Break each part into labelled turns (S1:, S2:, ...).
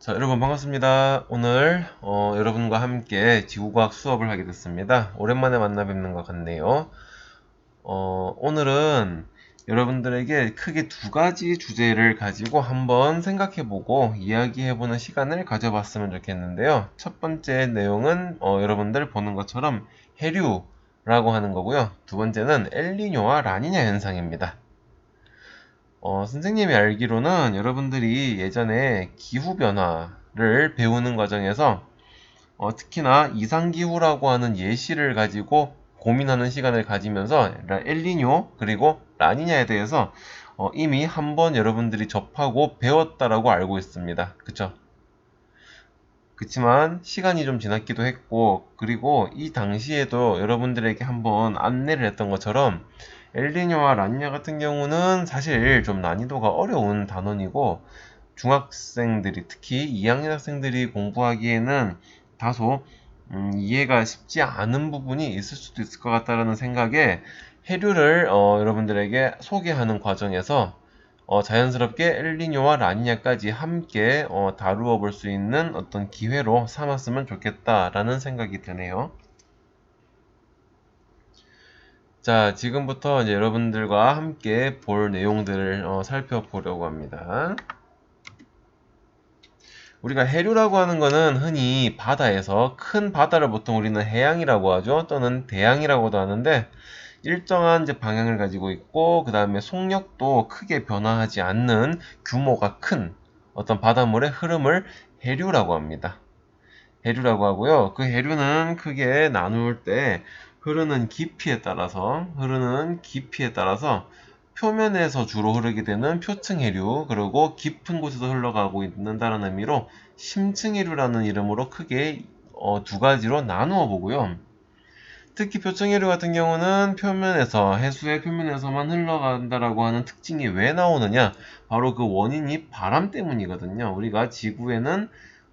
S1: 자, 여러분 반갑습니다. 오늘 어, 여러분과 함께 지구과학 수업을 하게 됐습니다. 오랜만에 만나 뵙는 것 같네요. 어, 오늘은 여러분들에게 크게 두 가지 주제를 가지고 한번 생각해보고 이야기해보는 시간을 가져봤으면 좋겠는데요. 첫 번째 내용은 어, 여러분들 보는 것처럼 해류라고 하는 거고요. 두 번째는 엘니뇨와 라니냐 현상입니다. 어, 선생님이 알기로는 여러분들이 예전에 기후변화를 배우는 과정에서 어, 특히나 이상기후라고 하는 예시를 가지고 고민하는 시간을 가지면서 엘니뇨 그리고 라니냐에 대해서 어, 이미 한번 여러분들이 접하고 배웠다라고 알고 있습니다. 그쵸? 그치만 시간이 좀 지났기도 했고 그리고 이 당시에도 여러분들에게 한번 안내를 했던 것처럼 엘니뇨와 라니냐 같은 경우는 사실 좀 난이도가 어려운 단원이고 중학생들이 특히 2학년 학생들이 공부하기에는 다소 음, 이해가 쉽지 않은 부분이 있을 수도 있을 것 같다라는 생각에 해류를 어, 여러분들에게 소개하는 과정에서 어, 자연스럽게 엘니뇨와 라니냐까지 함께 어, 다루어 볼 수 있는 어떤 기회로 삼았으면 좋겠다라는 생각이 드네요. 자, 지금부터 이제 여러분들과 함께 볼 내용들을 어, 살펴보려고 합니다. 우리가 해류라고 하는 것은 흔히 바다에서 큰 바다를 보통 우리는 해양이라고 하죠. 또는 대양이라고도 하는데 일정한 이제 방향을 가지고 있고 그 다음에 속력도 크게 변화하지 않는 규모가 큰 어떤 바닷물의 흐름을 해류라고 합니다. 해류라고 하고요. 그 해류는 크게 나눌 때 흐르는 깊이에 따라서 흐르는 깊이에 따라서 표면에서 주로 흐르게 되는 표층 해류 그리고 깊은 곳에서 흘러가고 있는다는 의미로 심층 해류라는 이름으로 크게 어, 두 가지로 나누어 보고요. 특히 표층 해류 같은 경우는 표면에서 해수의 표면에서만 흘러간다라고 하는 특징이 왜 나오느냐? 바로 그 원인이 바람 때문이거든요. 우리가 지구에는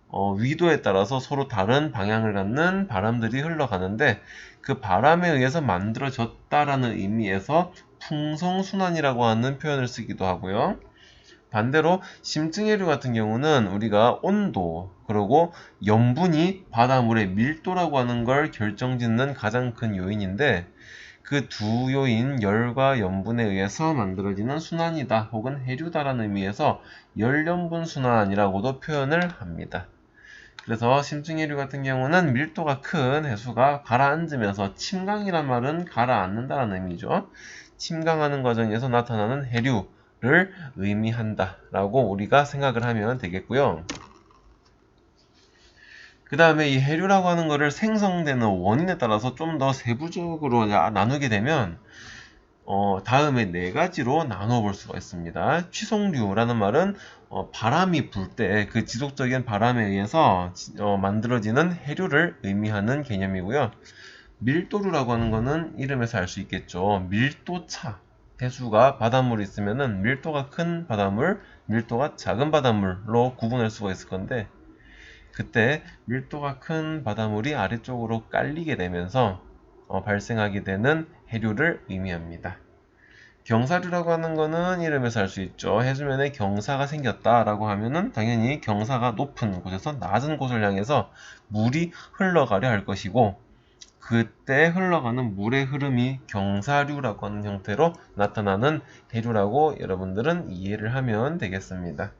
S1: 어, 위도에 따라서 서로 다른 방향을 갖는 바람들이 흘러가는데 그 바람에 의해서 만들어졌다라는 의미에서 풍성순환이라고 하는 표현을 쓰기도 하고요. 반대로 심층해류 같은 경우는 우리가 온도 그리고 염분이 바닷물의 밀도라고 하는 걸 결정짓는 가장 큰 요인인데 그 두 요인 열과 염분에 의해서 만들어지는 순환이다 혹은 해류다라는 의미에서 열염분 순환이라고도 표현을 합니다. 그래서 심층해류 같은 경우는 밀도가 큰 해수가 가라앉으면서 침강이란 말은 가라앉는다는 의미죠. 침강하는 과정에서 나타나는 해류를 의미한다라고 우리가 생각을 하면 되겠고요. 그 다음에 이 해류라고 하는 것을 생성되는 원인에 따라서 좀 더 세부적으로 나누게 되면 어, 다음에 네 가지로 나눠 볼 수가 있습니다. 취송류라는 말은 어, 바람이 불 때 그 지속적인 바람에 의해서 어, 만들어지는 해류를 의미하는 개념이고요. 밀도류라고 하는 것은 이름에서 알 수 있겠죠. 밀도차. 해수가 바닷물이 있으면은 밀도가 큰 바닷물, 밀도가 작은 바닷물로 구분할 수가 있을 건데 그때 밀도가 큰 바닷물이 아래쪽으로 깔리게 되면서 어, 발생하게 되는 해류를 의미합니다. 경사류라고 하는 거는 이름에서 알 수 있죠. 해수면에 경사가 생겼다라고 하면은 당연히 경사가 높은 곳에서 낮은 곳을 향해서 물이 흘러가려 할 것이고 그때 흘러가는 물의 흐름이 경사류라고 하는 형태로 나타나는 해류라고 여러분들은 이해를 하면 되겠습니다.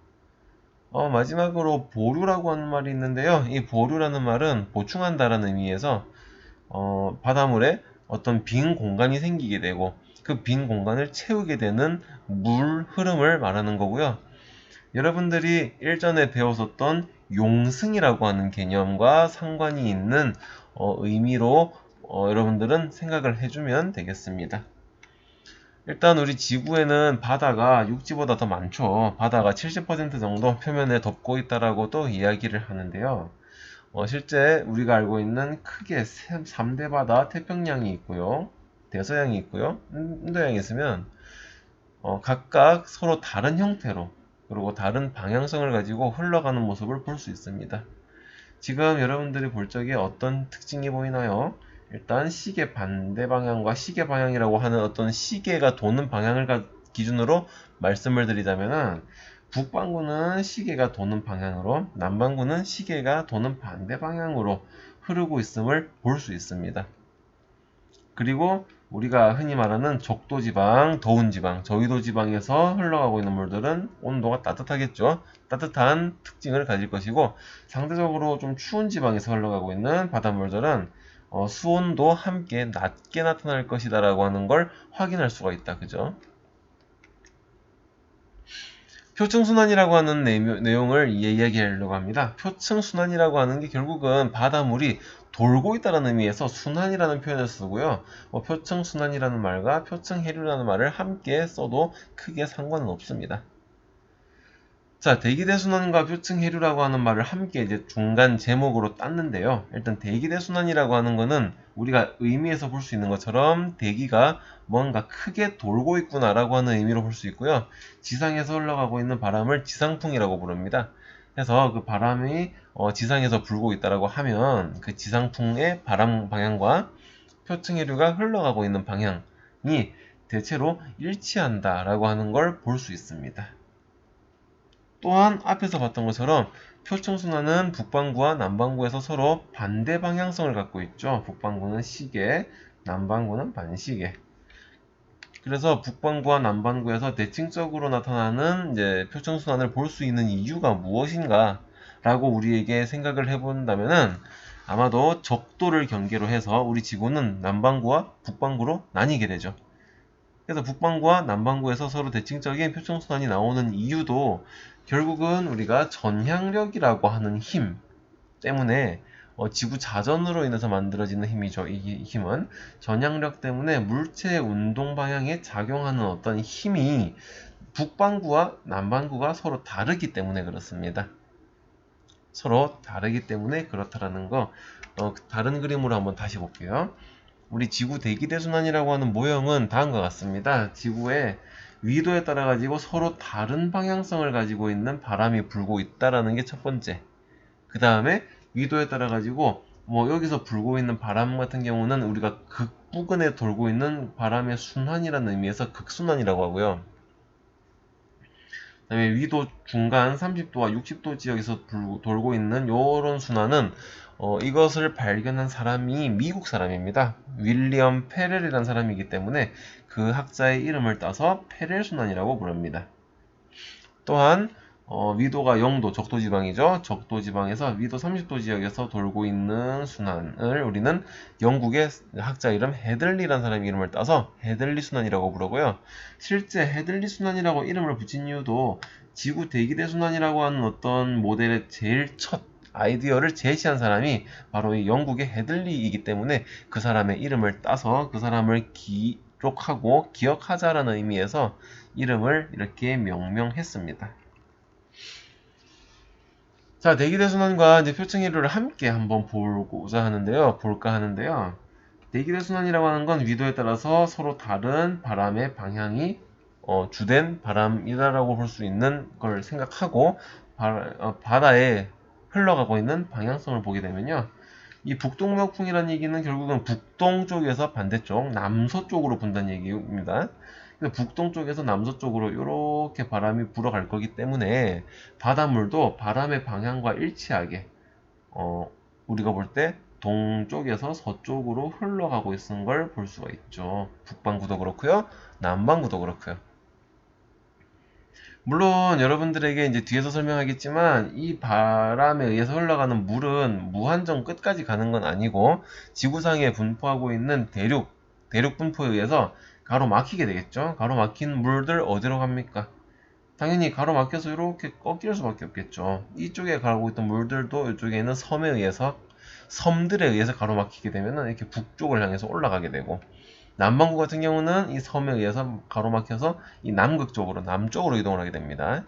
S1: 어, 마지막으로 보류라고 하는 말이 있는데요. 이 보류라는 말은 보충한다라는 의미에서 어, 바닷물에 어떤 빈 공간이 생기게 되고 그 빈 공간을 채우게 되는 물 흐름을 말하는 거고요. 여러분들이 일전에 배웠었던 용승이라고 하는 개념과 상관이 있는 어, 의미로 어, 여러분들은 생각을 해주면 되겠습니다. 일단 우리 지구에는 바다가 육지보다 더 많죠. 바다가 70% 정도 표면에 덮고 있다라고도 이야기를 하는데요. 어, 실제 우리가 알고 있는 크게 3대 바다 태평양이 있고요. 대서양이 있고요. 인도양이 있으면 어, 각각 서로 다른 형태로 그리고 다른 방향성을 가지고 흘러가는 모습을 볼 수 있습니다. 지금 여러분들이 볼 적에 어떤 특징이 보이나요? 일단 시계 반대 방향과 시계 방향이라고 하는 어떤 시계가 도는 방향을 기준으로 말씀을 드리자면은 북반구는 시계가 도는 방향으로 남반구는 시계가 도는 반대 방향으로 흐르고 있음을 볼 수 있습니다. 그리고 우리가 흔히 말하는 적도 지방, 더운 지방, 저위도 지방에서 흘러가고 있는 물들은 온도가 따뜻하겠죠. 따뜻한 특징을 가질 것이고 상대적으로 좀 추운 지방에서 흘러가고 있는 바닷물들은 어, 수온도 함께 낮게 나타날 것이다 라고 하는 걸 확인할 수가 있다. 그죠? 표층순환이라고 하는 내용을 이야기하려고 합니다. 표층순환이라고 하는 게 결국은 바닷물이 돌고 있다는 의미에서 순환이라는 표현을 쓰고요. 뭐 표층순환이라는 말과 표층해류라는 말을 함께 써도 크게 상관은 없습니다. 자, 대기대순환과 표층해류라고 하는 말을 함께 이제 중간 제목으로 땄는데요. 일단 대기대순환이라고 하는 거는 우리가 의미에서 볼 수 있는 것처럼 대기가 뭔가 크게 돌고 있구나라고 하는 의미로 볼 수 있고요. 지상에서 흘러가고 있는 바람을 지상풍이라고 부릅니다. 그래서 그 바람이 어, 지상에서 불고 있다라고 하면 그 지상풍의 바람 방향과 표층해류가 흘러가고 있는 방향이 대체로 일치한다라고 하는 걸 볼 수 있습니다. 또한 앞에서 봤던 것처럼 표층순환은 북반구와 남반구에서 서로 반대 방향성을 갖고 있죠. 북반구는 시계, 남반구는 반시계. 그래서 북반구와 남반구에서 대칭적으로 나타나는 이제 표층순환을 볼 수 있는 이유가 무엇인가 라고 우리에게 생각을 해본다면은 아마도 적도를 경계로 해서 우리 지구는 남반구와 북반구로 나뉘게 되죠. 그래서 북반구와 남반구에서 서로 대칭적인 표층순환이 나오는 이유도 결국은 우리가 전향력이라고 하는 힘 때문에 어, 지구 자전으로 인해서 만들어지는 힘이죠. 이 힘은 전향력 때문에 물체의 운동 방향에 작용하는 어떤 힘이 북반구와 남반구가 서로 다르기 때문에 그렇습니다. 서로 다르기 때문에 그렇다라는 거 어, 다른 그림으로 한번 다시 볼게요. 우리 지구 대기대 순환이라고 하는 모형은 다음과 같습니다. 지구에 위도에 따라 가지고 서로 다른 방향성을 가지고 있는 바람이 불고 있다라는 게 첫 번째. 그 다음에 위도에 따라 가지고 뭐 여기서 불고 있는 바람 같은 경우는 우리가 극 부근에 돌고 있는 바람의 순환이라는 의미에서 극순환이라고 하고요. 그 다음에 위도 중간 30도와 60도 지역에서 돌고 있는 이런 순환은 어, 이것을 발견한 사람이 미국 사람입니다. 윌리엄 페렐이라는 사람이기 때문에 그 학자의 이름을 따서 페렐 순환이라고 부릅니다. 또한 어, 위도가 0도 적도지방이죠. 적도지방에서 위도 30도 지역에서 돌고 있는 순환을 우리는 영국의 학자 이름 헤들리라는 사람 이름을 따서 헤들리 순환이라고 부르고요. 실제 헤들리 순환이라고 이름을 붙인 이유도 지구 대기대 순환이라고 하는 어떤 모델의 제일 첫 아이디어를 제시한 사람이 바로 이 영국의 헤들리이기 때문에 그 사람의 이름을 따서 그 사람을 기 록하고 기억하자라는 의미에서 이름을 이렇게 명명했습니다. 자, 대기대순환과 이제 표층이류를 함께 한번 보고자 하는데요. 볼까 하는데요. 대기대순환이라고 하는 건 위도에 따라서 서로 다른 바람의 방향이 어, 주된 바람이다라고 볼 수 있는 걸 생각하고 바, 어, 바다에 흘러가고 있는 방향성을 보게 되면요. 이 북동맥풍이라는 얘기는 결국은 북동 쪽에서 반대쪽 남서쪽으로 분다는 얘기입니다. 북동 쪽에서 남서쪽으로 이렇게 바람이 불어갈 거기 때문에 바닷물도 바람의 방향과 일치하게 어, 우리가 볼 때 동쪽에서 서쪽으로 흘러가고 있는 걸 볼 수가 있죠. 북반구도 그렇고요. 남반구도 그렇고요. 물론 여러분들에게 이제 뒤에서 설명하겠지만 이 바람에 의해서 흘러가는 물은 무한정 끝까지 가는 건 아니고 지구상에 분포하고 있는 대륙 대륙 분포에 의해서 가로막히게 되겠죠. 가로막힌 물들 어디로 갑니까? 당연히 가로막혀서 이렇게 꺾일 수밖에 없겠죠. 이쪽에 가고 있던 물들도 이쪽에 있는 섬에 의해서 섬들에 의해서 가로막히게 되면 이렇게 북쪽을 향해서 올라가게 되고 남반구 같은 경우는 이 섬에 의해서 가로막혀서 이 남극 쪽으로 남쪽으로 이동을 하게 됩니다.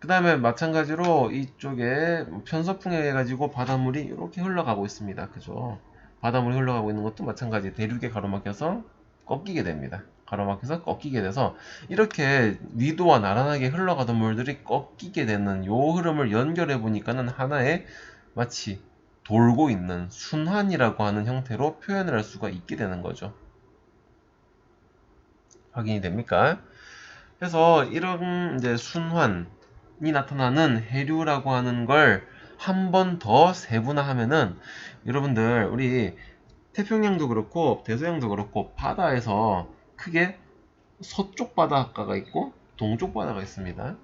S1: 그 다음에 마찬가지로 이쪽에 편서풍에 의해 가지고 바닷물이 이렇게 흘러가고 있습니다. 그죠? 바닷물이 흘러가고 있는 것도 마찬가지 대륙에 가로막혀서 꺾이게 됩니다. 가로막혀서 꺾이게 돼서 이렇게 위도와 나란하게 흘러가던 물들이 꺾이게 되는 요 흐름을 연결해 보니까는 하나의 마치 돌고 있는 순환이라고 하는 형태로 표현을 할 수가 있게 되는 거죠. 확인이 됩니까? 그래서 이런 이제 순환이 나타나는 해류라고 하는 걸 한 번 더 세분화하면은 여러분들 우리 태평양도 그렇고 대서양도 그렇고 바다에서 크게 서쪽 바닷가가 있고 동쪽 바다가 있습니다.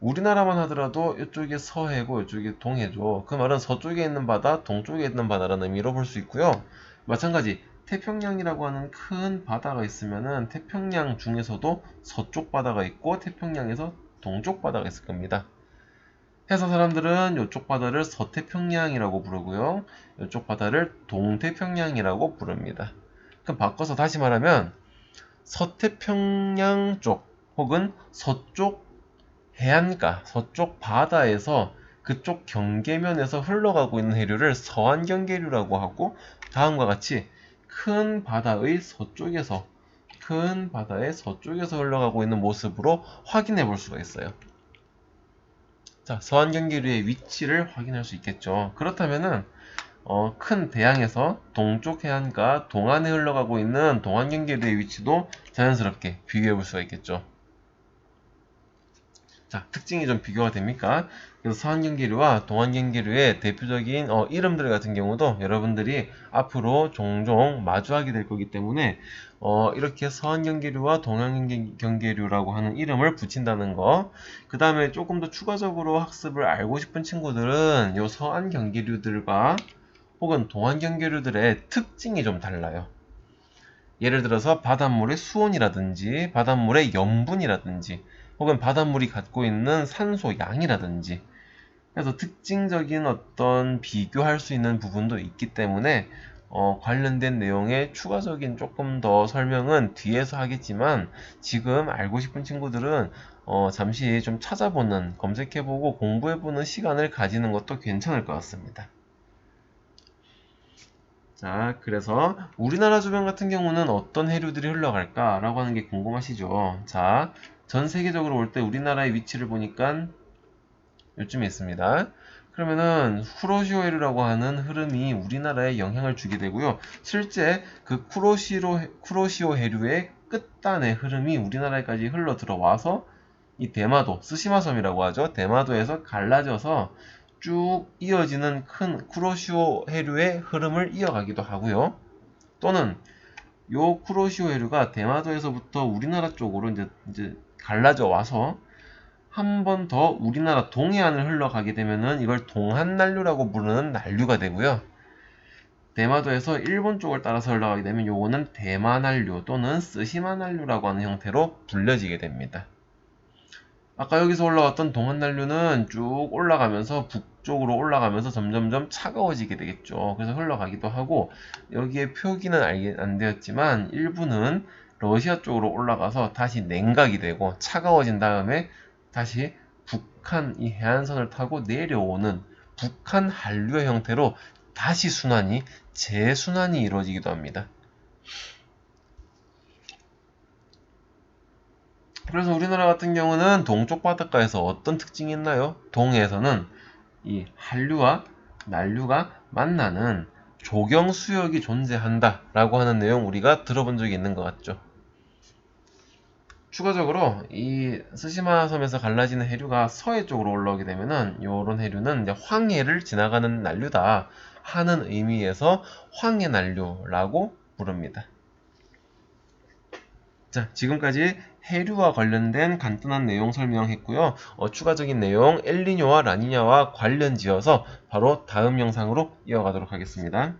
S1: 우리나라만 하더라도 이쪽이 서해고 이쪽이 동해죠. 그 말은 서쪽에 있는 바다, 동쪽에 있는 바다라는 의미로 볼 수 있고요. 마찬가지 태평양이라고 하는 큰 바다가 있으면은 태평양 중에서도 서쪽 바다가 있고 태평양에서 동쪽 바다가 있을 겁니다. 해서 사람들은 이쪽 바다를 서태평양이라고 부르고요. 이쪽 바다를 동태평양이라고 부릅니다. 그럼 바꿔서 다시 말하면 서태평양 쪽 혹은 서쪽 해안가, 서쪽 바다에서 그쪽 경계면에서 흘러가고 있는 해류를 서안 경계류라고 하고 다음과 같이 큰 바다의 서쪽에서 큰 바다의 서쪽에서 흘러가고 있는 모습으로 확인해 볼 수가 있어요. 자, 서안 경계류의 위치를 확인할 수 있겠죠. 그렇다면은 어, 큰 대양에서 동쪽 해안과 동안에 흘러가고 있는 동안 경계류의 위치도 자연스럽게 비교해 볼 수가 있겠죠. 자, 특징이 좀 비교가 됩니까? 그래서 서안경계류와 동안경계류의 대표적인 어, 이름들 같은 경우도 여러분들이 앞으로 종종 마주하게 될 거기 때문에 어, 이렇게 서안경계류와 동안경계류라고 하는 이름을 붙인다는 거. 그 다음에 조금 더 추가적으로 학습을 알고 싶은 친구들은 이 서안경계류들과 혹은 동안경계류들의 특징이 좀 달라요. 예를 들어서 바닷물의 수온이라든지 바닷물의 염분이라든지 혹은 바닷물이 갖고 있는 산소 양이라든지 그래서 특징적인 어떤 비교할 수 있는 부분도 있기 때문에 어, 관련된 내용의 추가적인 조금 더 설명은 뒤에서 하겠지만 지금 알고 싶은 친구들은 어, 잠시 좀 찾아보는 검색해보고 공부해보는 시간을 가지는 것도 괜찮을 것 같습니다. 자, 그래서 우리나라 주변 같은 경우는 어떤 해류들이 흘러갈까 라고 하는 게 궁금하시죠? 자, 전 세계적으로 볼때 우리나라의 위치를 보니까 요쯤에 있습니다. 그러면은 쿠로시오 해류라고 하는 흐름이 우리나라에 영향을 주게 되고요. 실제 그 쿠로시로, 쿠로시오 해류의 끝단의 흐름이 우리나라까지 흘러 들어와서 이 대마도, 스시마 섬이라고 하죠. 대마도에서 갈라져서 쭉 이어지는 큰 쿠로시오 해류의 흐름을 이어가기도 하고요. 또는 요 쿠로시오 해류가 대마도에서부터 우리나라 쪽으로 이제, 이제 갈라져 와서 한 번 더 우리나라 동해안을 흘러가게 되면은 이걸 동한난류라고 부르는 난류가 되고요. 대마도에서 일본 쪽을 따라서 흘러가게 되면 요거는 대마난류 또는 스시마난류라고 하는 형태로 불려지게 됩니다. 아까 여기서 올라왔던 동한난류는 쭉 올라가면서 북쪽으로 올라가면서 점점점 차가워지게 되겠죠. 그래서 흘러가기도 하고 여기에 표기는 안 되었지만 일부는 러시아 쪽으로 올라가서 다시 냉각이 되고 차가워진 다음에 다시 북한 이 해안선을 타고 내려오는 북한 한류의 형태로 다시 순환이 재순환이 이루어지기도 합니다. 그래서 우리나라 같은 경우는 동쪽 바닷가에서 어떤 특징이 있나요? 동해에서는 이 한류와 난류가 만나는 조경 수역이 존재한다 라고 하는 내용 우리가 들어본 적이 있는 것 같죠. 추가적으로 이 스시마 섬에서 갈라지는 해류가 서해 쪽으로 올라오게 되면은 이런 해류는 이제 황해를 지나가는 난류다 하는 의미에서 황해 난류라고 부릅니다. 자, 지금까지 해류와 관련된 간단한 내용 설명했고요. 어, 추가적인 내용 엘리뇨와 라니냐와 관련 지어서 바로 다음 영상으로 이어가도록 하겠습니다.